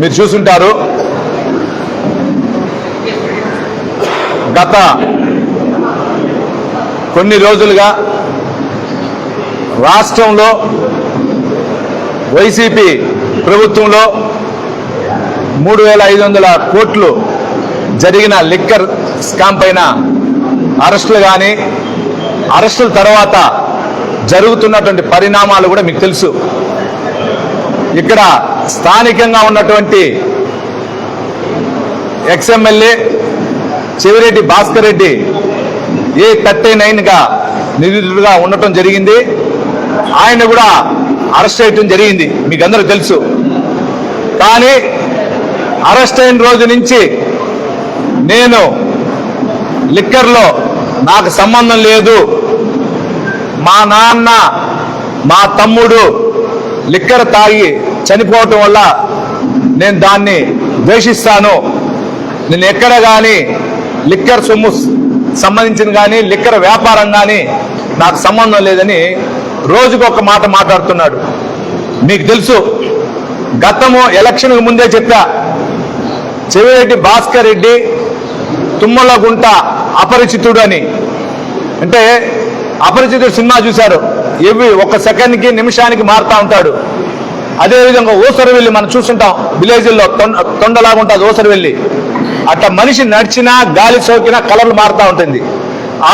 మీరు చూసుంటారు. గత కొన్ని రోజులుగా రాష్ట్రంలో వైసీపీ ప్రభుత్వంలో మూడు వేల ఐదు వందల కోట్లు జరిగిన లిక్కర్ స్కామ్ పైన అరెస్టులు కానీ అరెస్టుల తర్వాత జరుగుతున్నటువంటి పరిణామాలు కూడా మీకు తెలుసు. ఇక్కడ స్థానికంగా ఉన్నటువంటి ex MLA Chevireddy Bhaskar Reddy A thirty నైన్గా నిందితుడిగా ఉండటం జరిగింది. ఆయన కూడా అరెస్ట్ చేయటం జరిగింది. మీకు అందరూ తెలుసు. కానీ అరెస్ట్ అయిన రోజు నుంచి నేను లిక్కర్లో నాకు సంబంధం లేదు. మా నాన్న మా తమ్ముడు లిక్కర్ తాగి చనిపోవటం వల్ల నేను దాన్ని ద్వేషిస్తాను. నేను ఎక్కడ కానీ లిక్కర్ సొమ్ము సంబంధించిన కానీ లిక్కర్ వ్యాపారం కానీ నాకు సంబంధం లేదని రోజుకు ఒక మాట మాట్లాడుతున్నాడు. మీకు తెలుసు గతము ఎలక్షన్కు ముందే చెప్పా చెవిరెడ్డి భాస్కర్ రెడ్డి తుమ్మలగుంట అపరిచితుడు అని అంటే అపరిచితుడు సినిమా చూశారు ఎవి ఒక సెకండ్కి నిమిషానికి మారుతూ ఉంటాడు. అదేవిధంగా ఓసరవెల్లి మనం చూస్తుంటాం విలేజ్ల్లో తొండలాగా ఉంటుంది ఓసరవెల్లి. అట్లా మనిషి నడిచినా గాలి సోకినా కలర్లు మారుతూ ఉంటుంది.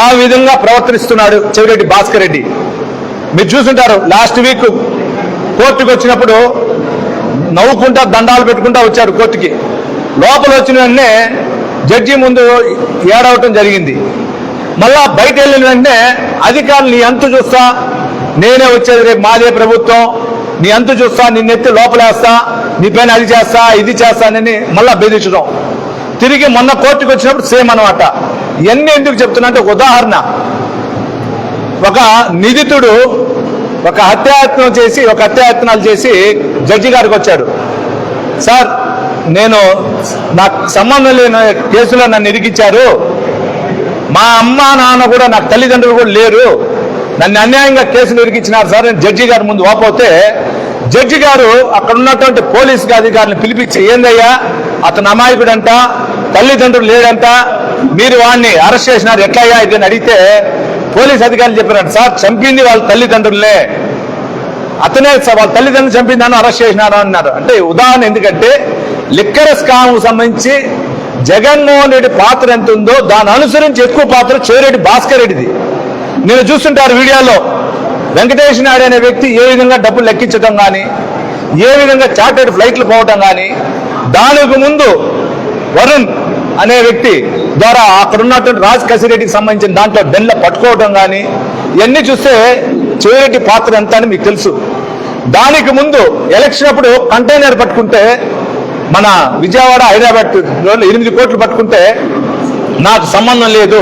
ఆ విధంగా ప్రవర్తిస్తున్నాడు చెవిరెడ్డి భాస్కర్ రెడ్డి. మీరు చూసుంటారు లాస్ట్ వీక్ కోర్టుకు వచ్చినప్పుడు నవ్వుకుంటా దండాలు పెట్టుకుంటా వచ్చాడు కోర్టుకి. లోపల వచ్చిన వెంటనే జడ్జి ముందు ఏడవటం జరిగింది. మళ్ళా బయట వెళ్ళిన వెంటనే అధికారులు నీ అంతు చూస్తా నేనే వచ్చేది రేపు మాదే ప్రభుత్వం. నీ అంతు చూస్తా నిన్నెత్తి లోపలేస్తా నీ పైన అది చేస్తా ఇది చేస్తానని మళ్ళీ బెదిరించడం. తిరిగి మొన్న కోర్టుకు వచ్చినప్పుడు సేమ్ అనమాట ఇవన్నీ ఎందుకు చెప్తున్నా అంటే ఒక ఉదాహరణ. ఒక నిధితుడు ఒక హత్యాయత్నం చేసి ఒక హత్యాయత్నాలు చేసి జడ్జి గారికి వచ్చాడు. సార్ నేను నాకు సంబంధం లేని కేసులో నన్ను ఇరికిచ్చారు మా అమ్మ నాన్న కూడా నాకు తల్లిదండ్రులు కూడా లేరు. నన్ను అన్యాయంగా కేసులు ఇరికిచ్చినారు సార్ నేను జడ్జి గారి ముందు వాపోతే జడ్జి గారు అక్కడ ఉన్నటువంటి పోలీసు అధికారిని పిలిపించి ఏందయ్యా అతను అమాయకుడంట తల్లిదండ్రులు లేడంట మీరు వాడిని అరెస్ట్ చేసినారు ఎట్లయ్యా ఇది? అని అడిగితే పోలీస్ అధికారులు చెప్పినారు సార్ చంపింది వాళ్ళ తల్లిదండ్రులే. అతనే వాళ్ళ తల్లిదండ్రులు చంపిందని అరెస్ట్ చేసినారు? అన్నారు. అంటే ఉదాహరణ ఎందుకంటే లిక్కర్ స్కామ్ సంబంధించి జగన్మోహన్ రెడ్డి పాత్ర ఎంత ఉందో దాని అనుసరించి ఎక్కువ పాత్ర చెవిరెడ్డి భాస్కర్ రెడ్డిది. నేను చూస్తుంటారు వీడియోలో వెంకటేష్ నాయుడు అనే వ్యక్తి ఏ విధంగా డబ్బులు లెక్కించడం కానీ ఏ విధంగా చార్టెడ్ ఫ్లైట్లు పోవటం కానీ దానికి ముందు వరుణ్ అనే వ్యక్తి ద్వారా అక్కడ ఉన్నటువంటి రాజ్ కసిరెడ్డికి సంబంధించిన దాంట్లో బెల్ల పట్టుకోవడం కానీ ఇవన్నీ చూస్తే చేరెడ్డి పాత్ర ఎంత అని మీకు తెలుసు. దానికి ముందు ఎలక్షన్ అప్పుడు కంటైనర్ పట్టుకుంటే మన విజయవాడ హైదరాబాద్ ఎనిమిది కోట్లు పట్టుకుంటే నాకు సంబంధం లేదు.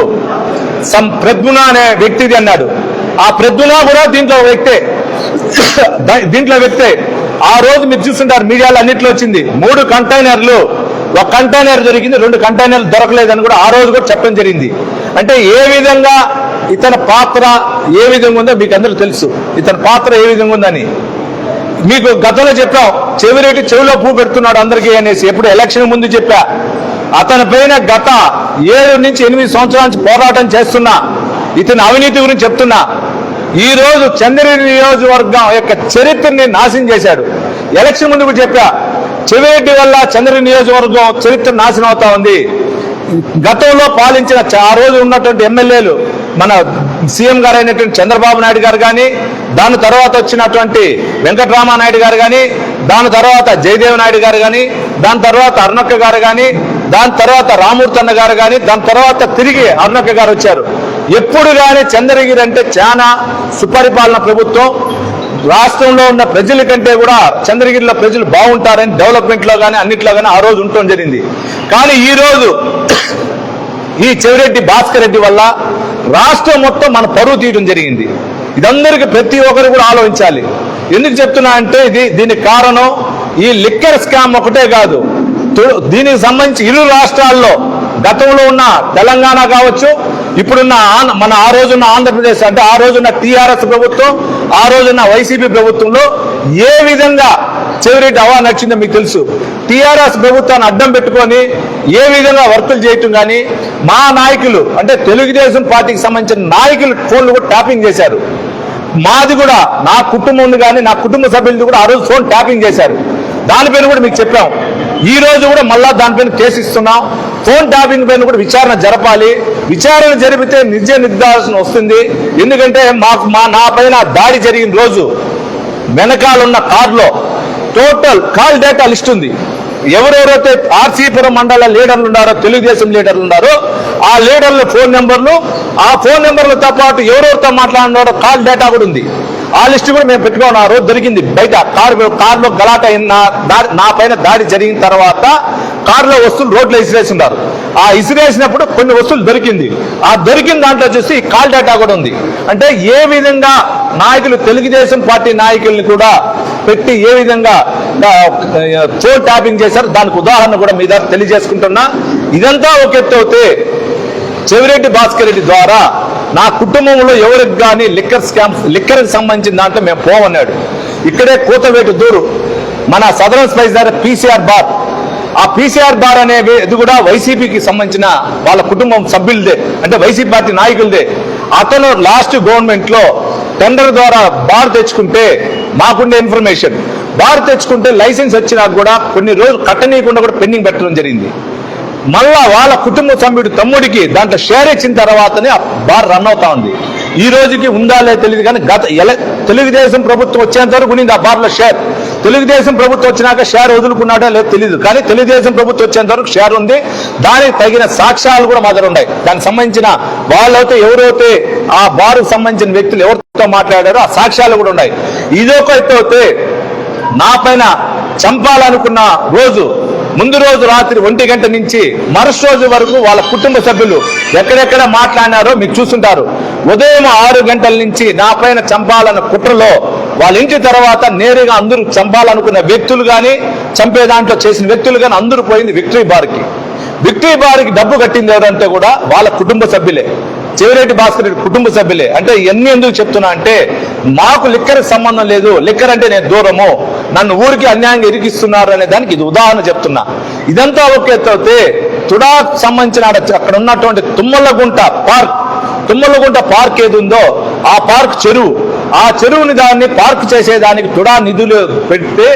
సం అనే వ్యక్తిది అన్నాడు. ఆ ప్రద్యున కూడా దీంట్లో వ్యక్తే. దీంట్లో వ్యక్తే. ఆ రోజు మీరు చూస్తుంటారు మీడియాలో అన్నింటిలో వచ్చింది. మూడు కంటైనర్లు ఒక కంటైనర్ దొరికింది రెండు కంటైనర్లు దొరకలేదని కూడా ఆ రోజు కూడా చెప్పడం జరిగింది. అంటే ఏ విధంగా ఇతని పాత్ర ఏ విధంగా ఉందో మీకు అందరూ తెలుసు. ఇతని పాత్ర ఏ విధంగా ఉందని. మీకు గతంలో చెప్పాం చెవిరెడ్డి చెవిలో పూ పెడుతున్నాడు అందరికీ అనేసి. ఎప్పుడు ఎలక్షన్ ముందు చెప్పా అతని పైన గత ఏడు నుంచి ఎనిమిది సంవత్సరాల నుంచి పోరాటం చేస్తున్నా. ఇతని అవినీతి గురించి చెప్తున్నా. ఈ రోజు చంద్రగిరి నియోజకవర్గం యొక్క చరిత్రని నాశనం చేశాడు. ఎలక్షన్ ముందు కూడా చెప్పా. చెవిరెడ్డి వల్ల చంద్రగిరి నియోజకవర్గం చరిత్ర నాశనం అవుతా ఉంది. గతంలో పాలించిన ఆ రోజు ఉన్నటువంటి ఎమ్మెల్యేలు మన సీఎం గారు అయినటువంటి చంద్రబాబు నాయుడు గారు కానీ దాని తర్వాత వచ్చినటువంటి వెంకటరామానాయుడు గారు కానీ దాని తర్వాత జయదేవ్ నాయుడు గారు కానీ దాని తర్వాత అరుణక్క గారు కానీ దాని తర్వాత రామూర్తి అన్న గారు కానీ దాని తర్వాత తిరిగి అరుణక్క గారు వచ్చారు. ఎప్పుడు కానీ చంద్రగిరి అంటే చాలా సుపరిపాలన ప్రభుత్వం. రాష్ట్రంలో ఉన్న ప్రజల కంటే కూడా చంద్రగిరిలో ప్రజలు బాగుంటారని డెవలప్మెంట్లో కానీ అన్నిట్లో కానీ ఆ రోజు ఉండటం జరిగింది. కానీ ఈ రోజు ఈ చెవిరెడ్డి భాస్కర్ రెడ్డి వల్ల రాష్ట్రం మొత్తం మన పరువు తీయడం జరిగింది. ఇదందరికీ ప్రతి ఒక్కరు కూడా ఆలోచించాలి. ఎందుకు చెప్తున్నా అంటే ఇది దీనికి కారణం ఈ లిక్కర్ స్కామ్ ఒకటే కాదు. దీనికి సంబంధించి ఇరు రాష్ట్రాల్లో గతంలో ఉన్న తెలంగాణ కావచ్చు ఇప్పుడున్న మన ఆ రోజున్న ఆంధ్రప్రదేశ్ అంటే ఆ రోజున్న టీఆర్ఎస్ ప్రభుత్వం ఆ రోజున్న వైసీపీ ప్రభుత్వంలో ఏ విధంగా చెవిరెడ్డి హవా నచ్చిందో మీకు తెలుసు. టీఆర్ఎస్ ప్రభుత్వాన్ని అడ్డం పెట్టుకొని ఏ విధంగా వర్కులు చేయటం కానీ మా నాయకులు అంటే తెలుగుదేశం పార్టీకి సంబంధించిన నాయకులు ఫోన్లు కూడా ట్యాపింగ్ చేశారు. మాది కూడా నా కుటుంబం ఉంది కానీ నా కుటుంబ సభ్యులు కూడా ఆ రోజు ఫోన్ ట్యాపింగ్ చేశారు. దాని పేరు కూడా మీకు చెప్పాం. ఈ రోజు కూడా మళ్ళా దానిపైన కేసు ఇస్తున్నాం. ఫోన్ ట్యాపింగ్ పైన కూడా విచారణ జరపాలి. విచారణ జరిపితే నిజ నిర్ధారణ వస్తుంది. ఎందుకంటే మాకు మా నా పైన దాడి జరిగిన రోజు వెనకాలన్న కార్లో టోటల్ కాల్ డేటా లిస్ట్ ఉంది. ఎవరెవరైతే ఆర్సీపురం మండల లీడర్లు ఉన్నారో తెలుగుదేశం లీడర్లు ఉన్నారో ఆ లీడర్ల ఫోన్ నెంబర్లు ఆ ఫోన్ నెంబర్లతో పాటు ఎవరెవరితో మాట్లాడినారో కాల్ డేటా కూడా ఉంది. ఆ లిస్ట్ కూడా మేము పెట్టుకున్నాం. రోజు దొరికింది బయట కారు కారులో గలాట అయిన నా- నా పైన దాడి జరిగిన తర్వాత కారులో వస్తువులు రోడ్లో ఇసిరేసినారు. ఆ ఇసిరేసినప్పుడు కొన్ని వస్తువులు దొరికింది. ఆ దొరికిన దాంట్లో చూసి కాల్ డేటా కూడా ఉంది. అంటే ఏ విధంగా నాయకులు తెలుగుదేశం పార్టీ నాయకుల్ని కూడా పెట్టి ఏ విధంగా ఫోన్ ట్యాపింగ్ చేశారు దానికి ఉదాహరణ కూడా మీద తెలియజేసుకుంటున్నా. ఇదంతా ఒక ఎత్తు అవుతే చెవిరెడ్డి భాస్కర్ రెడ్డి ద్వారా నా కుటుంబంలో ఎవరికి కానీ లిక్కర్ స్కామ్ లిక్కర్కి సంబంధించిన దాంట్లో మేము పోమన్నాడు ఇక్కడే కూతవేటు దూరు. మన సదరన్ స్పైస్ దగ్గర పీసీఆర్ బార్. ఆ పీసీఆర్ బార్ అనేవి ఇది కూడా వైసీపీకి సంబంధించిన వాళ్ళ కుటుంబం సభ్యులదే. అంటే వైసీపీ పార్టీ నాయకులదే. అతను లాస్ట్ గవర్నమెంట్లో టెండర్ ద్వారా బార్ తెచ్చుకుంటే మాకుండే ఇన్ఫర్మేషన్. బార్ తెచ్చుకుంటే లైసెన్స్ వచ్చినా కూడా కొన్ని రోజులు కట్టనీయకుండా కూడా పెండింగ్ పెట్టడం జరిగింది. మళ్ళా వాళ్ళ కుటుంబ సభ్యుడు తమ్ముడికి దాంట్లో షేర్ ఇచ్చిన తర్వాతనే ఆ బార్ రన్ అవుతా ఉంది. ఈ రోజుకి ఉందా లేదు తెలియదు కానీ గత ఎల తెలుగుదేశం ప్రభుత్వం వచ్చేంత వరకు ఉండింది ఆ బార్లో షేర్. తెలుగుదేశం ప్రభుత్వం వచ్చినాక షేర్ వదులుకున్నాడో లేదో తెలియదు కానీ తెలుగుదేశం ప్రభుత్వం వచ్చేంత వరకు షేర్ ఉంది. దానికి తగిన సాక్ష్యాలు కూడా మా దగ్గర ఉన్నాయి. దానికి సంబంధించిన వాళ్ళైతే ఎవరైతే ఆ బారుకు సంబంధించిన వ్యక్తులు ఎవరితో మాట్లాడారో ఆ సాక్ష్యాలు కూడా ఉన్నాయి. ఇదొకైతే అయితే నా పైన చంపాలనుకున్న రోజు ముందు రోజు రాత్రి ఒంటి గంట నుంచి మరుసటి రోజు వరకు వాళ్ళ కుటుంబ సభ్యులు ఎక్కడెక్కడ మాట్లాడినారో మీకు చూస్తుంటారు. ఉదయం ఆరు గంటల నుంచి నా పైన చంపాలన్న కుట్రలో వాళ్ళ ఇంటి తర్వాత నేరుగా అందరూ చంపాలనుకున్న వ్యక్తులు కానీ చంపే దాంట్లో చేసిన వ్యక్తులు కానీ అందరూ పోయింది విక్టరీ బార్కి. విక్టరీ బార్కి డబ్బు కట్టింది ఎవరంటే కూడా వాళ్ళ కుటుంబ సభ్యులే. చెవిరెడ్డి భాస్కర్ రెడ్డి కుటుంబ సభ్యులే. అంటే ఎన్ని ఎందుకు చెప్తున్నా అంటే మాకు లిక్కర్ సంబంధం లేదు. లిక్కర్ అంటే నేను దూరము. నన్ను ఊరికి అన్యాయంగా ఇరికిస్తున్నారు అనే దానికి ఇది ఉదాహరణ చెప్తున్నా. ఇదంతా ఓకే ఎత్తు అయితే తుడా సంబంధించిన అక్కడ ఉన్నటువంటి తుమ్మలగుంట పార్క్ తుమ్మలగుంట పార్క్ ఏది ఉందో ఆ పార్క్ చెరువు. ఆ చెరువుని దాన్ని పార్క్ చేసేదానికి తుడా నిధులు పెడితే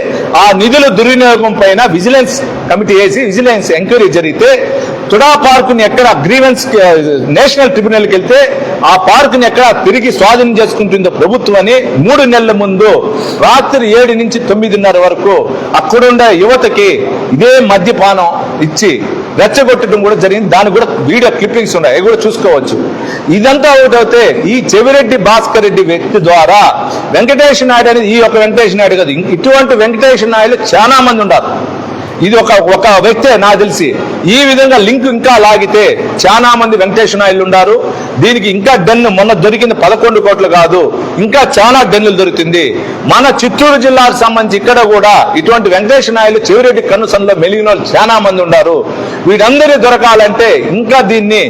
ఆ నిధుల దుర్వినియోగం పైన విజిలెన్స్ కమిటీ వేసి విజిలెన్స్ ఎంక్వైరీ జరిగితే తుడా పార్కుని ఎక్కడ గ్రీవెన్స్ నేషనల్ ట్రిబ్యునల్కి వెళ్తే ఆ పార్కుని ఎక్కడ తిరిగి స్వాధీనం చేసుకుంటుందో ప్రభుత్వం అని మూడు నెలల ముందు రాత్రి ఏడు నుంచి తొమ్మిదిన్నర వరకు అక్కడుండే యువతకి ఇదే మద్యపానం ఇచ్చి రెచ్చగొట్టడం కూడా జరిగింది. దానికి కూడా వీడియో క్లిప్పింగ్స్ ఉన్నాయి. అవి కూడా చూసుకోవచ్చు. ఇదంతా ఒకటైతే ఈ చెవిరెడ్డి భాస్కర్ రెడ్డి వ్యక్తి ద్వారా వెంకటేష్ నాయుడు అనేది ఈ యొక్క వెంకటేష్ నాయుడు కాదు. ఇటువంటి వెంకటేష్ నాయుడు చాలా మంది ఉన్నారు. ఇది ఒక ఒక వ్యక్తే నాకు తెలిసి ఈ విధంగా లింక్ ఇంకా లాగితే చాలా మంది వెంకటేశ్వర నాయుడు ఉన్నారు దీనికి ఇంకా డెన్ మొన్న దొరికింది పదకొండు కోట్లు కాదు. ఇంకా చాలా డెన్నులు దొరుకుతుంది. మన చిత్తూరు జిల్లాకు సంబంధించి ఇక్కడ కూడా ఇటువంటి వెంకటేశ్వర నాయుడు చెవిరెడ్డి కన్నుసన్లో మెలిగిన వాళ్ళు చాలా మంది ఉన్నారు వీరందరూ దొరకాలంటే ఇంకా దీన్ని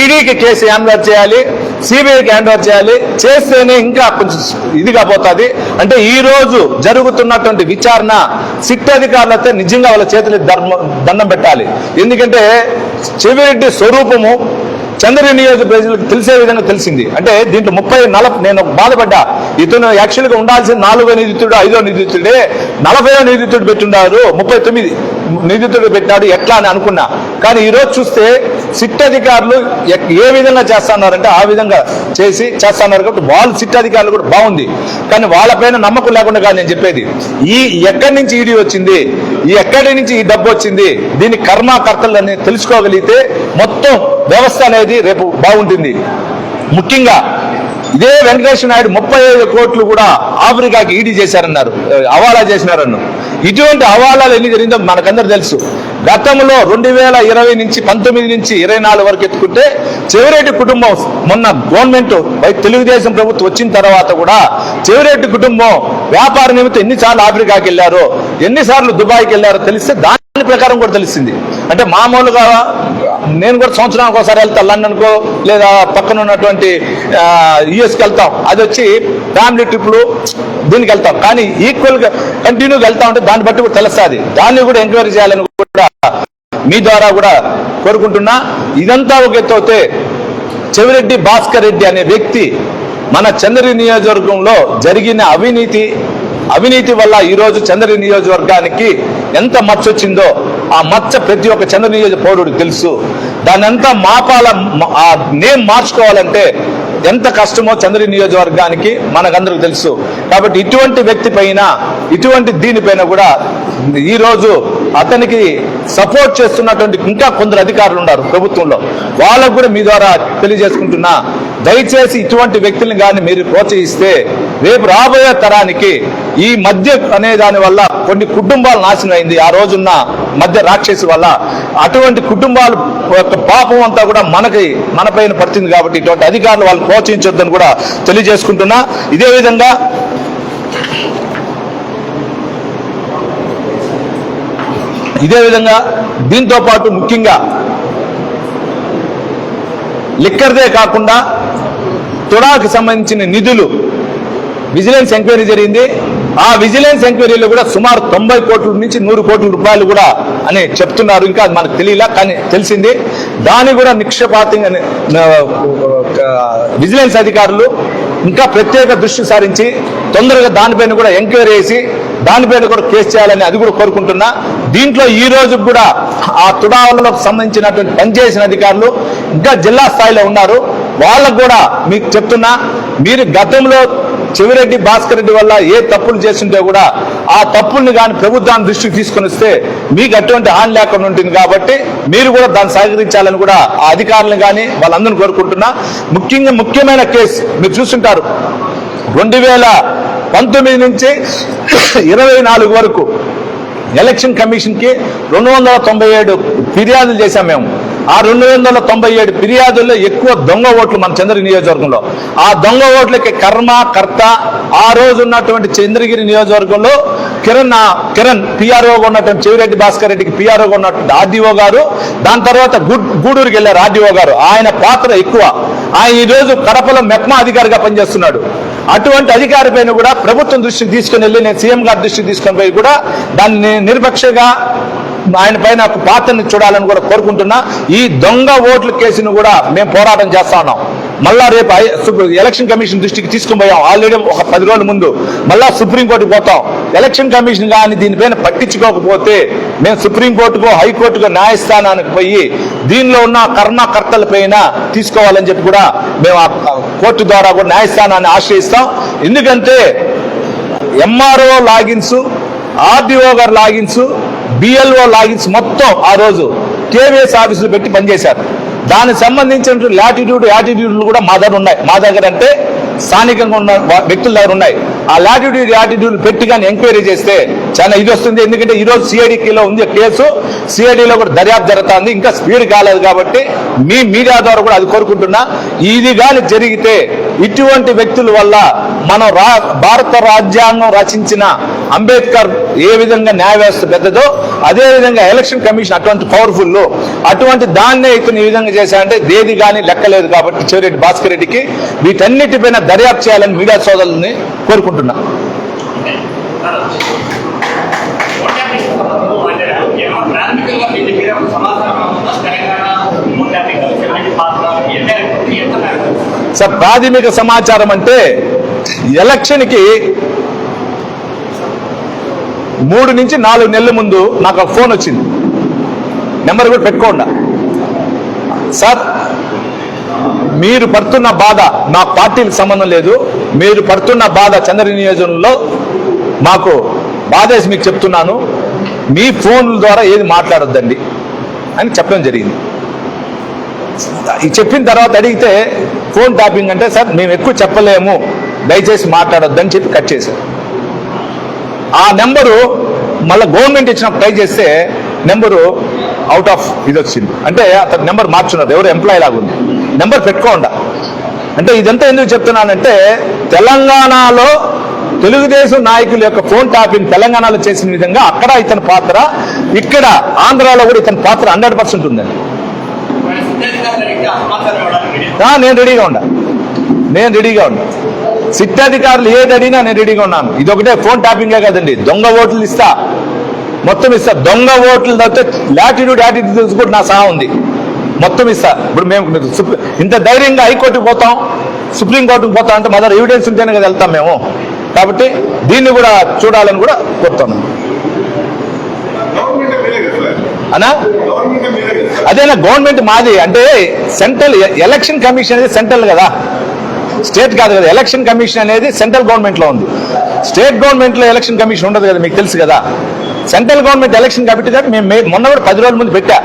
ఈడీకి కేసు హ్యాండ్ చేయాలి. సిబిఐకి హ్యాండ్ ఓవర్ చేయాలి. చేస్తేనే ఇంకా కొంచెం ఇదిగా పోతుంది. అంటే ఈ రోజు జరుగుతున్నటువంటి విచారణ సిట్ అధికారులతో నిజంగా వాళ్ళ చేతులు ధర్మ దండం పెట్టాలి. ఎందుకంటే చెవిరెడ్డి స్వరూపము చంద్ర నియోజక ప్రజలకు తెలిసే విధంగా తెలిసింది. అంటే దీంట్లో ముప్పై నలభై నేను బాధపడ్డా. ఇతను యాక్చువల్గా ఉండాల్సిన నాలుగో నిధితుడు ఐదో నిధితుడే నలభైో నిధితుడు పెట్టున్నారు ముప్పై తొమ్మిది. నిందితుడు పెట్టాడు ఎట్లా అని అనుకున్నా. కానీ ఈరోజు చూస్తే సిట్ అధికారులు ఎక్- ఏ విధంగా చేస్తున్నారంటే ఆ విధంగా చేసి చేస్తున్నారు కాబట్టి వాళ్ళు సిట్ అధికారులు కూడా బాగుంది. కానీ వాళ్ళపైన నమ్మకం లేకుండా కాదు నేను చెప్పేది. ఈ ఎక్కడి నుంచి ఈడీ వచ్చింది ఈ ఎక్కడి నుంచి ఈ డబ్బు వచ్చింది దీని కర్మకర్తలని తెలుసుకోగలిగితే మొత్తం వ్యవస్థ అనేది రేపు బాగుంటుంది. ముఖ్యంగా ఇదే వెంకటేశ్వర నాయుడు ముప్పై ఐదు కోట్లు కూడా ఆఫ్రికాకి ఈడీ చేశారన్నారు. హవాలా చేసినారన్ను. ఇటువంటి హవాలాలు ఎన్ని జరిగిందో మనకందరూ తెలుసు. గతంలో రెండు వేల ఇరవై నుంచి పంతొమ్మిది నుంచి ఇరవై నాలుగు వరకు ఎత్తుకుంటే చెవిరెడ్డి కుటుంబం మొన్న గవర్నమెంట్ తెలుగుదేశం ప్రభుత్వం వచ్చిన తర్వాత కూడా చెవిరెడ్డి కుటుంబం వ్యాపార నిమిత్తం ఎన్నిసార్లు ఆఫ్రికాకి వెళ్ళారో ఎన్నిసార్లు దుబాయ్కి వెళ్ళారో తెలిస్తే దాని ప్రకారం కూడా తెలిసింది అంటే మామూలుగా నేను కూడా సంవత్సరానికి ఒకసారి వెళ్తా లండన్కో లేదా పక్కన ఉన్నటువంటి యుఎస్కి వెళ్తాం. అది వచ్చి ఫ్యామిలీ ట్రిప్లు దీనికి వెళ్తాం. కానీ ఈక్వల్గా కంటిన్యూగా వెళ్తా ఉంటే దాన్ని బట్టి కూడా తెలుస్తుంది. దాన్ని కూడా ఎంక్వైరీ చేయాలని కూడా మీ ద్వారా కూడా కోరుకుంటున్నా. ఇదంతా ఒక ఎత్తు అయితే చెవిరెడ్డి భాస్కర్ రెడ్డి అనే వ్యక్తి మన చంద్రగిరి నియోజకవర్గంలో జరిగిన అవినీతి అవినీతి వల్ల ఈరోజు చంద్రని నియోజకవర్గానికి ఎంత మచ్చ వచ్చిందో ఆ మచ్చ ప్రతి ఒక్క చంద్ర నియోజక పౌరుడికి తెలుసు. దాన్ని అంతా మాపాల ఆ నేమ్ మార్చుకోవాలంటే ఎంత కష్టమో చంద్రగిరి నియోజకవర్గానికి మనకందరికి తెలుసు. కాబట్టి ఇటువంటి వ్యక్తి పైన ఇటువంటి దీనిపైన కూడా ఈ రోజు అతనికి సపోర్ట్ చేస్తున్నటువంటి ఇంకా కొందరు అధికారులు ఉన్నారు ప్రభుత్వంలో. వాళ్ళకు కూడా మీ ద్వారా తెలియజేసుకుంటున్నా దయచేసి ఇటువంటి వ్యక్తులను కానీ మీరు ప్రోత్సహిస్తే రేపు రాబోయే తరానికి ఈ మధ్య అనే దాని వల్ల కొన్ని కుటుంబాలు నాశనం అయింది. ఆ రోజున్న మధ్య రాక్షసి వల్ల అటువంటి కుటుంబాలు యొక్క పాపం అంతా కూడా మనకి మన పైన పడుతుంది కాబట్టి ఇటువంటి అధికారులు వాళ్ళు ప్రోత్సహించొద్దని కూడా తెలియజేసుకుంటున్నా. ఇదే విధంగా ఇదే విధంగా దీంతో పాటు ముఖ్యంగా లిక్కర్దే కాకుండా తుడాకు సంబంధించిన నిధులు విజిలెన్స్ ఎంక్వైరీ జరిగింది. ఆ విజిలెన్స్ ఎంక్వైరీలో కూడా సుమారు తొంభై కోట్ల నుంచి నూరు కోట్ల రూపాయలు కూడా అని చెప్తున్నారు. ఇంకా అది మనకు తెలియలా కానీ తెలిసింది. దాన్ని కూడా నిక్షేపాతంగా విజిలెన్స్ అధికారులు ఇంకా ప్రత్యేక దృష్టి సారించి తొందరగా దానిపైన కూడా ఎంక్వైరీ చేసి దానిపైన కూడా కేసు చేయాలని అది కూడా కోరుకుంటున్నా. దీంట్లో ఈ రోజు కూడా ఆ తుడావలకు సంబంధించినటువంటి పనిచేసిన అధికారులు ఇంకా జిల్లా స్థాయిలో ఉన్నారు. వాళ్ళకు కూడా మీకు చెప్తున్నా మీరు గతంలో చెవిరెడ్డి భాస్కర్ రెడ్డి వల్ల ఏ తప్పులు చేస్తుంటే కూడా ఆ తప్పుల్ని కానీ ప్రభుత్వాన్ని దృష్టికి తీసుకొని వస్తే మీకు అటువంటి హాని లేకుండా ఉంటుంది కాబట్టి మీరు కూడా దాన్ని సహకరించాలని కూడా ఆ అధికారులను కానీ వాళ్ళందరినీ కోరుకుంటున్నా. ముఖ్యంగా ముఖ్యమైన కేసు మీరు చూస్తుంటారు. రెండు వేల పంతొమ్మిది నుంచి ఇరవై నాలుగు వరకు ఎలక్షన్ కమిషన్కి రెండు వందల తొంభై ఏడు ఫిర్యాదులు చేశాం మేము. ఆ రెండు వందల తొంభై ఏడు ఫిర్యాదుల్లో ఎక్కువ దొంగ ఓట్లు మన చంద్రగిరి నియోజకవర్గంలో. ఆ దొంగ ఓట్లకి కర్మ కర్త ఆ రోజు ఉన్నటువంటి చంద్రగిరి నియోజకవర్గంలో కిరణ్ కిరణ్ పిఆర్ఓగా ఉన్నటువంటి చెవిరెడ్డి భాస్కర్ రెడ్డికి పిఆర్ఓగా ఉన్నటువంటి ఆర్డీఓ గారు దాని తర్వాత గూడూరుకి వెళ్ళారు ఆర్డీఓ గారు ఆయన పాత్ర ఎక్కువ. ఆయన ఈ రోజు కడపలో మెప్మా అధికారిగా పనిచేస్తున్నాడు. అటువంటి అధికారి పైన కూడా ప్రభుత్వం దృష్టికి తీసుకుని వెళ్ళి నేను సీఎం గారి దృష్టికి తీసుకొని పోయి కూడా దాన్ని నిర్పక్షగా ఆయన పైన ఒక చూడాలని కూడా కోరుకుంటున్నా. ఈ దొంగ ఓట్ల కేసును కూడా మేము పోరాటం చేస్తా ఉన్నాం. మళ్ళా రేపు ఎలక్షన్ కమిషన్ దృష్టికి తీసుకుని పోయాం ఆల్రెడీ ఒక పది రోజుల ముందు. మళ్ళా సుప్రీంకోర్టుకు పోతాం. ఎలక్షన్ కమిషన్ కానీ దీనిపైన పట్టించుకోకపోతే మేము సుప్రీంకోర్టుకు హైకోర్టుకు న్యాయస్థానానికి పోయి దీనిలో ఉన్న కర్మకర్తల పైన తీసుకోవాలని చెప్పి కూడా మేము ఆ ఆ కోర్టు ద్వారా కూడా న్యాయస్థానాన్ని ఆశ్రయిస్తాం. ఎందుకంటే ఎంఆర్ఓ లాగిన్స్ ఆర్డీఓ గారు లాగిన్స్ బిఎల్ఓ లాగిన్స్ మొత్తం ఆ రోజు కేవీఎస్ ఆఫీసులు పెట్టి పనిచేశారు. దానికి సంబంధించిన లాటిట్యూడ్ యాటిట్యూడ్లు కూడా మా దగ్గర ఉన్నాయి. మా దగ్గర అంటే స్థానికంగా ఉన్న వ్యక్తుల దగ్గర ఉన్నాయి. ఆ లాటిట్యూడ్ యాటిట్యూడ్ పెట్టి కానీ ఎంక్వైరీ చేస్తే చాలా ఇది వస్తుంది. ఎందుకంటే ఈ రోజు ఉంది కేసు. సిఐడిలో కూడా దర్యాప్తు జరుగుతుంది. ఇంకా స్పీడ్ కాలేదు కాబట్టి మీ మీడియా ద్వారా కూడా అది కోరుకుంటున్నా. ఇది కానీ జరిగితే ఇటువంటి వ్యక్తుల వల్ల మనం రా భారత రాజ్యాంగం రచించిన అంబేద్కర్ ఏ విధంగా న్యాయ వ్యవస్థ పెద్దదో అదేవిధంగా ఎలక్షన్ కమిషన్ అటువంటి పవర్ఫుల్ అటువంటి దాన్నే ఇతను ఈ విధంగా చేశాడంటే దేది కానీ లెక్కలేదు కాబట్టి చెవిరెడ్డి భాస్కర్ రెడ్డికి. వీటన్నిటిపైన దర్యాప్తు చేయాలని మీడియా సోదరుల్ని కోరుకుంటున్నా. సార్ ప్రాథమిక సమాచారం అంటే ఎలక్షన్కి మూడు నుంచి నాలుగు నెలల ముందు నాకు ఫోన్ వచ్చింది. నెంబర్ కూడా పెట్టుకోండి సార్ మీరు పడుతున్న బాధ మా పార్టీకి సంబంధం లేదు. మీరు పడుతున్న బాధ చంద్ర నియోజకంలో మాకు బాధేసి మీకు చెప్తున్నాను. మీ ఫోన్ల ద్వారా ఏది మాట్లాడొద్దండి అని చెప్పడం జరిగింది. చెప్పిన తర్వాత అడిగితే ఫోన్ టాపింగ్ అంటే సార్ మేము ఎక్కువ చెప్పలేము దయచేసి మాట్లాడొద్దని చెప్పి కట్ చేశారు. ఆ నెంబరు మళ్ళీ గవర్నమెంట్ ఇచ్చిన ట్రై చేస్తే నెంబరు అవుట్ ఆఫ్ ఇది వచ్చింది. అంటే అతను నెంబర్ మార్చున్నారు. ఎవరు ఎంప్లాయీ లాగా ఉంది నెంబర్ పెట్టుకోండా. అంటే ఇదంతా ఎందుకు చెప్తున్నానంటే తెలంగాణలో తెలుగుదేశం నాయకుల యొక్క ఫోన్ టాపింగ్ తెలంగాణలో చేసిన విధంగా అక్కడ ఇతని పాత్ర ఇక్కడ ఆంధ్రాలో కూడా ఇతని పాత్ర హండ్రెడ్ పర్సెంట్ ఉందండి. నేను రెడీగా ఉండా నేను రెడీగా ఉన్నా. సిట్ అధికారులు ఏది అడిగినా నేను రెడీగా ఉన్నాను. ఇది ఒకటే ఫోన్ టాపింగే కదండి. దొంగ ఓట్లు ఇస్తా మొత్తం ఇస్తా. దొంగ ఓట్లు తప్పితే లాటిట్యూడ్ యాటిట్యూడ్ కూడా నా సహా ఉంది. మొత్తం ఇస్తా. ఇప్పుడు మేము సుప్రీ- ఇంత ధైర్యంగా హైకోర్టుకు పోతాం సుప్రీంకోర్టుకు పోతాం అంటే మదర్ ఎవిడెన్స్ ఉంటేనే కదా వెళ్తాం మేము. కాబట్టి దీన్ని కూడా చూడాలని కూడా సార్? అనా అదేనా గవర్నమెంట్ మాది. అంటే సెంట్రల్ ఎలక్షన్ కమిషన్ అనేది సెంట్రల్ కదా. స్టేట్ కాదు కదా. ఎలక్షన్ కమిషన్ అనేది సెంట్రల్ గవర్నమెంట్లో ఉంది. స్టేట్ గవర్నమెంట్లో ఎలక్షన్ కమిషన్ ఉండదు కదా మీకు తెలుసు కదా. సెంట్రల్ గవర్నమెంట్ ఎలక్షన్ కాబట్టి కాబట్టి మేము మే- మొన్న కూడా పది రోజుల ముందు పెట్టా.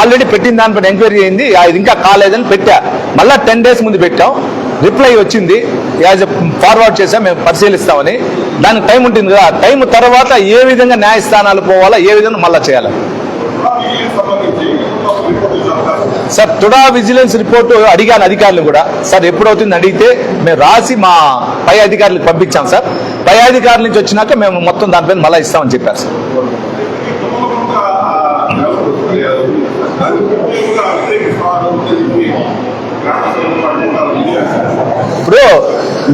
ఆల్రెడీ పెట్టిన దానిపైన ఎంక్వైరీ అయింది. ఇది ఇంకా కాలేదని పెట్టా. మళ్ళా టెన్ డేస్ ముందు పెట్టాం. రిప్లై వచ్చింది. యాజ్ ఫార్వర్డ్ చేసాం మేము పరిశీలిస్తామని. దానికి టైం ఉంటుంది కదా. టైం తర్వాత ఏ విధంగా న్యాయస్థానాలు పోవాలా ఏ విధంగా మళ్ళీ చేయాలి? సార్ టుడా విజిలెన్స్ రిపోర్టు అడిగాను అధికారులు కూడా. సార్ ఎప్పుడవుతుంది అడిగితే మేము రాసి మా పై అధికారులకు పంపించాం సార్. పై అధికారుల నుంచి వచ్చినాక మేము మొత్తం దానిపైన మళ్ళీ ఇస్తామని చెప్పారు సార్. ఇప్పుడు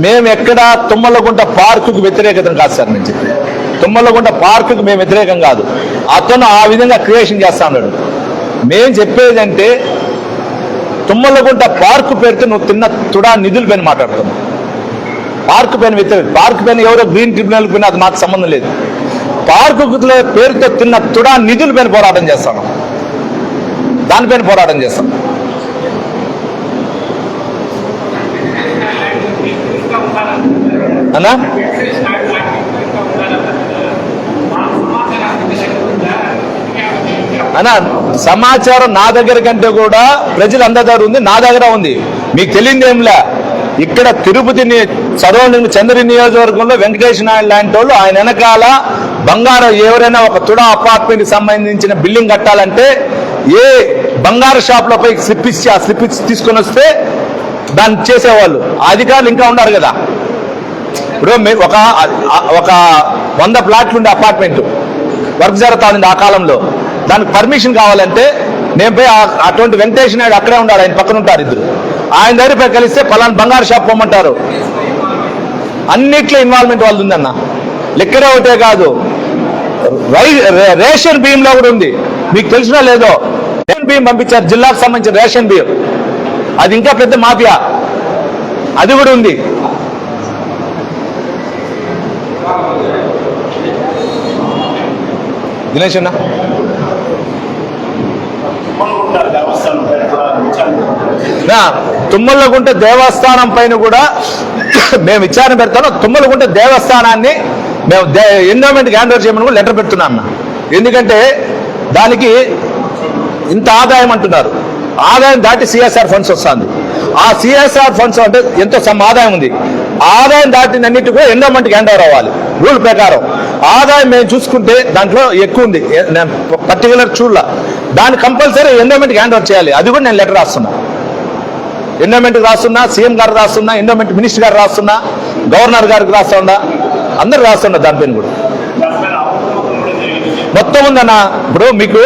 మేము ఎక్కడ తుమ్మలగుంట పార్కుకు వ్యతిరేకతను కాదు సార్ నేను చెప్పి తుమ్మలగుంట పార్కుకు మేము వ్యతిరేకం కాదు. అతను ఆ విధంగా క్రియేషన్ చేస్తా ఉన్నాడు మేము చెప్పేదంటే తుమ్మలగుంట పార్కు పేరుతో నువ్వు తిన్న తుడా నిధుల పైన మాట్లాడుతున్నావు. పార్క్ పైన వ్యతిరేక పార్క్ పైన ఎవరో గ్రీన్ ట్రిబ్యునల్ పైన అది మాకు సంబంధం లేదు. పార్కు పేరుతో తిన్న తుడా నిధుల పైన పోరాటం చేస్తాను. దానిపైన పోరాటం చేస్తాం. అన్నా? అన్నా సమాచారం నా దగ్గర కంటే కూడా ప్రజలందరి దగ్గర ఉంది నా దగ్గర ఉంది. మీకు తెలియదు ఏంలే ఇక్కడ తిరుపతి సరౌండింగ్ చంద్రి నియోజకవర్గంలో వెంకటేష్ నాయుడు లాంటి వాళ్ళు ఆయన వెనకాల బంగారం ఎవరైనా ఒక తుడా అపార్ట్మెంట్ సంబంధించిన బిల్డింగ్ కట్టాలంటే ఏ బంగారు షాప్లో పోయి స్లిప్ ఇచ్చి ఆ స్లిప్ ఇచ్చి తీసుకొని వస్తే దాన్ని చేసేవాళ్ళు. అధికారులు ఇంకా ఉన్నారు కదా. ఇప్పుడు మీ- ఒక ఒక వంద ప్లాట్లు ఉండే అపార్ట్మెంట్ వర్క్ జరుగుతా ఉంది ఆ కాలంలో. దానికి పర్మిషన్ కావాలంటే నేను పోయి అటువంటి వెంకటేష్ నాయుడు అక్కడే ఉన్నాడు ఆయన పక్కన ఉంటారు ఇద్దరు. ఆయన దగ్గర పోయి కలిస్తే పలానా బంగారు షాప్ పొమ్మంటారు. అన్నిట్లో ఇన్వాల్వ్మెంట్ వాళ్ళు ఉందన్న. లెక్కడే ఒకటే కాదు. రై రేషన్ బియ్యంలో కూడా ఉంది. మీకు తెలిసినా లేదో. బియ్యం పంపించారు. జిల్లాకు సంబంధించిన రేషన్ బియ్యం. అది ఇంకా పెద్ద మాఫియా. అది కూడా ఉంది. దినేష్ అన్న. తుమ్మలగుంట దేవస్థానం పైన కూడా మేము విచారణ పెడతాను. తుమ్మలగుంట దేవస్థానాన్ని మేము ఎండోమెంట్కి హ్యాండ్ ఓవర్ చేయమని కూడా లెటర్ పెడుతున్నాం ఎందుకంటే దానికి ఇంత ఆదాయం అంటున్నారు. ఆదాయం దాటి సిఎస్ఆర్ ఫండ్స్ వస్తుంది. ఆ సిఎస్ఆర్ ఫండ్స్ అంటే ఎంతో సమ్ ఆదాయం ఉంది. ఆదాయం దాటినన్నిటి కూడా ఎండోమెంట్కి హ్యాండ్ ఓవర్ అవ్వాలి రూల్ ప్రకారం. ఆదాయం మేము చూసుకుంటే దాంట్లో ఎక్కువ ఉంది. నేను పర్టికులర్ చూడాల. దాన్ని కంపల్సరీ ఎండోమెంట్కి హ్యాండ్ ఓవర్ చేయాలి. అది కూడా నేను లెటర్ రాస్తున్నా. ఎండోమెంట్ రాస్తున్నా సీఎం గారు రాస్తున్నా ఎండోమెంట్ మినిస్టర్ గారు రాస్తున్నా గవర్నర్ గారికి రాస్తుందా అందరు రాస్తున్నా దానిపైన కూడా. మొత్తం ఉందన్న ఇప్పుడు మీకు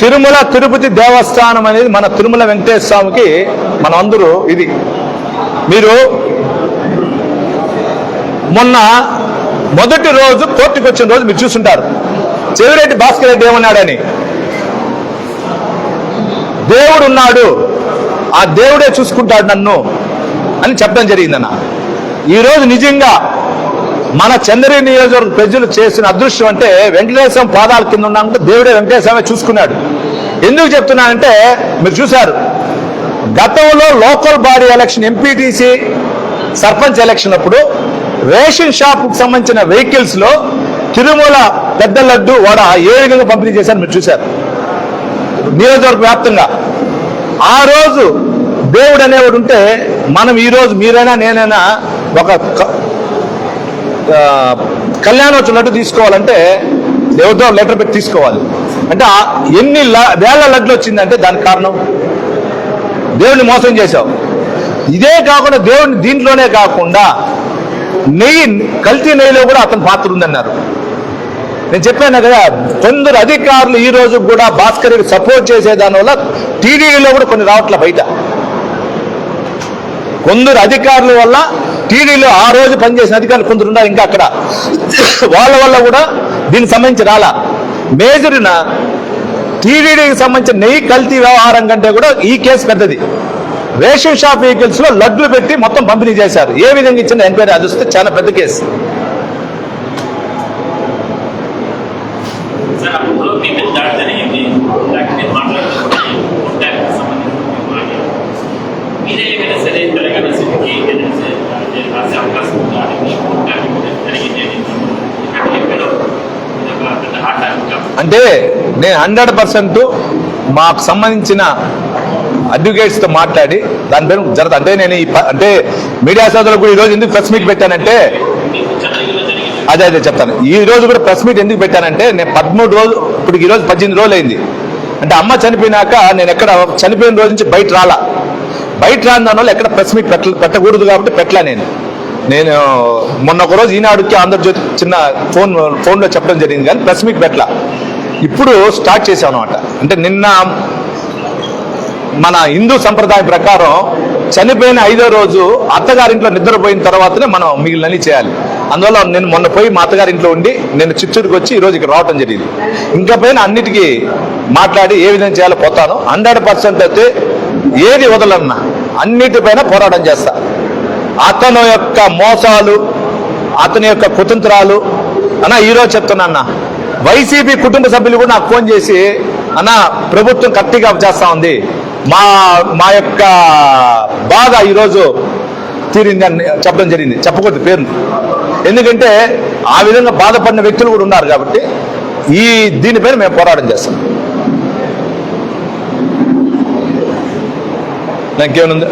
తిరుమల తిరుపతి దేవస్థానం అనేది మన తిరుమల వెంకటేశ్వర స్వామికి మనందరూ అందరూ ఇది. మీరు మొన్న మొదటి రోజు కోర్టుకు వచ్చిన రోజు మీరు చూసుంటారు. చెవిరెడ్డి భాస్కర్ రెడ్డి ఏమన్నాడని? దేవుడు ఉన్నాడు ఆ దేవుడే చూసుకుంటాడు నన్ను అని చెప్పడం జరిగిందన్న. ఈరోజు నిజంగా మన చంద్రీ నియోజకవర్గ ప్రజలు చేసిన అదృష్టం అంటే వెంకటేశ్వరం పాదాల కింద ఉన్నామంటే దేవుడే వెంకటేశ్వరమే చూసుకున్నాడు. ఎందుకు చెప్తున్నానంటే మీరు చూశారు గతంలో local body election MPTC sarpanch election అప్పుడు రేషన్ షాప్కి సంబంధించిన వెహికల్స్లో తిరుమల పెద్ద లడ్డు వడ ఏ విధంగా పంపిణీ చేశారు మీరు చూశారు. నియోజకవర్గ వ్యాప్తంగా. ఆ రోజు దేవుడు అనేవాడు ఉంటే మనం ఈరోజు మీరైనా నేనైనా ఒక కళ్యాణం వచ్చినట్టు లడ్డు తీసుకోవాలంటే దేవుడితో లెటర్ పెట్టి తీసుకోవాలి. అంటే ఎన్ని వేల లడ్లు వచ్చిందంటే దానికి కారణం? దేవుడిని మోసం చేశావు. ఇదే కాకుండా దేవుడిని దీంట్లోనే కాకుండా నెయ్యి కల్తీ నెయ్యిలో కూడా అతని పాత్ర ఉందన్నారు. నేను చెప్పాను కదా కొందరు అధికారులు ఈ రోజు కూడా భాస్కర్ సపోర్ట్ చేసే దానివల్ల టీడీలో కూడా కొన్ని రావట్ల బయట. కొందరు అధికారుల వల్ల టీడీలో ఆ రోజు పనిచేసిన అధికారులు కొందరు ఉన్నారు ఇంకా అక్కడ. వాళ్ళ వల్ల కూడా దీనికి సంబంధించి రాలా. మేజర్న టీడీడీకి సంబంధించిన నెయ్యి కల్తీ వ్యవహారం కంటే కూడా ఈ కేసు పెద్దది. రేషన్ షాప్ వెహికల్స్లో లడ్లు పెట్టి మొత్తం పంపిణీ చేశారు. ఏ విధంగా ఇచ్చిన ఎంక్వైరీ అది వస్తే చాలా పెద్ద కేసు సార్ అప్పుడు మీ మీద దాడి జరిగింది దానికి నేను మాట్లాడుతున్నాను ఉంటానికి సంబంధించిన మాట్లాడారు మీరే ఏమైనా సరే తెలంగాణ సిటీకి ఏదైనా సరే రాసే అవకాశం ఉందా అని మీకు ఉంటానికి జరిగింది అని ఇక్కడ చెప్పారు ఇది ఒక పెద్ద ఆట అంటే నేను హండ్రెడ్ పర్సెంట్ మాకు సంబంధించిన అడ్వకేట్స్తో మాట్లాడి దాని పేరు జరగదు. అంటే నేను ఈ ప- అంటే మీడియా సోదరులకు కూడా ఈ రోజు ఎందుకు ప్రెస్ మీట్ పెట్టానంటే అదే అదే చెప్తాను. ఈ రోజు కూడా ప్రెస్ మీట్ ఎందుకు పెట్టానంటే నేను పదమూడు రోజులు ఇప్పుడు ఈరోజు పద్దెనిమిది రోజులు అయింది. అంటే అమ్మ చనిపోయినాక నేను ఎక్కడ చనిపోయిన రోజు నుంచి బయట రాలా. బయట రాని దాని ఎక్కడ ప్రెస్ మీట్ పెట్ట పెట్టకూడదు కాబట్టి పెట్టలా నేను. నేను మొన్న ఒక రోజు ఈనాడుకి ఆంధ్రజ్యోతి చిన్న ఫోన్ ఫోన్లో చెప్పడం జరిగింది కానీ ప్రెస్ మీట్ పెట్టలా. ఇప్పుడు స్టార్ట్ చేశాం అనమాట అంటే నిన్న మన హిందూ సంప్రదాయం ప్రకారం చనిపోయిన ఐదో రోజు అత్తగారింట్లో నిద్రపోయిన తర్వాతనే మనం మిగిలినని చేయాలి. అందువల్ల నేను మొన్న పోయి మా అత్తగారింట్లో ఉండి నేను చిత్తూరుకి వచ్చి ఈ ఇక్కడ రావటం జరిగింది. ఇంకా పైన అన్నిటికీ మాట్లాడి ఏ విధంగా చేయాలో పోతాను. హండ్రెడ్ పర్సెంట్ అయితే ఏది వదలన్నా అన్నిటిపైన పోరాటం చేస్తా. అతను యొక్క మోసాలు అతని యొక్క కుతంత్రాలు అన్న ఈరోజు చెప్తున్నా అన్న వైసీపీ కుటుంబ సభ్యులు కూడా నాకు ఫోన్ చేసి అన్న ప్రభుత్వం కత్తిగా చేస్తా ఉంది. మా మా యొక్క బాధ ఈరోజు తీరింది అని చెప్పడం జరిగింది. చెప్పకూడదు పేరు ఎందుకంటే ఆ విధంగా బాధపడిన వ్యక్తులు కూడా ఉన్నారు కాబట్టి ఈ దీనిపైన మేము పోరాటం చేస్తాం. నాకేమనుంది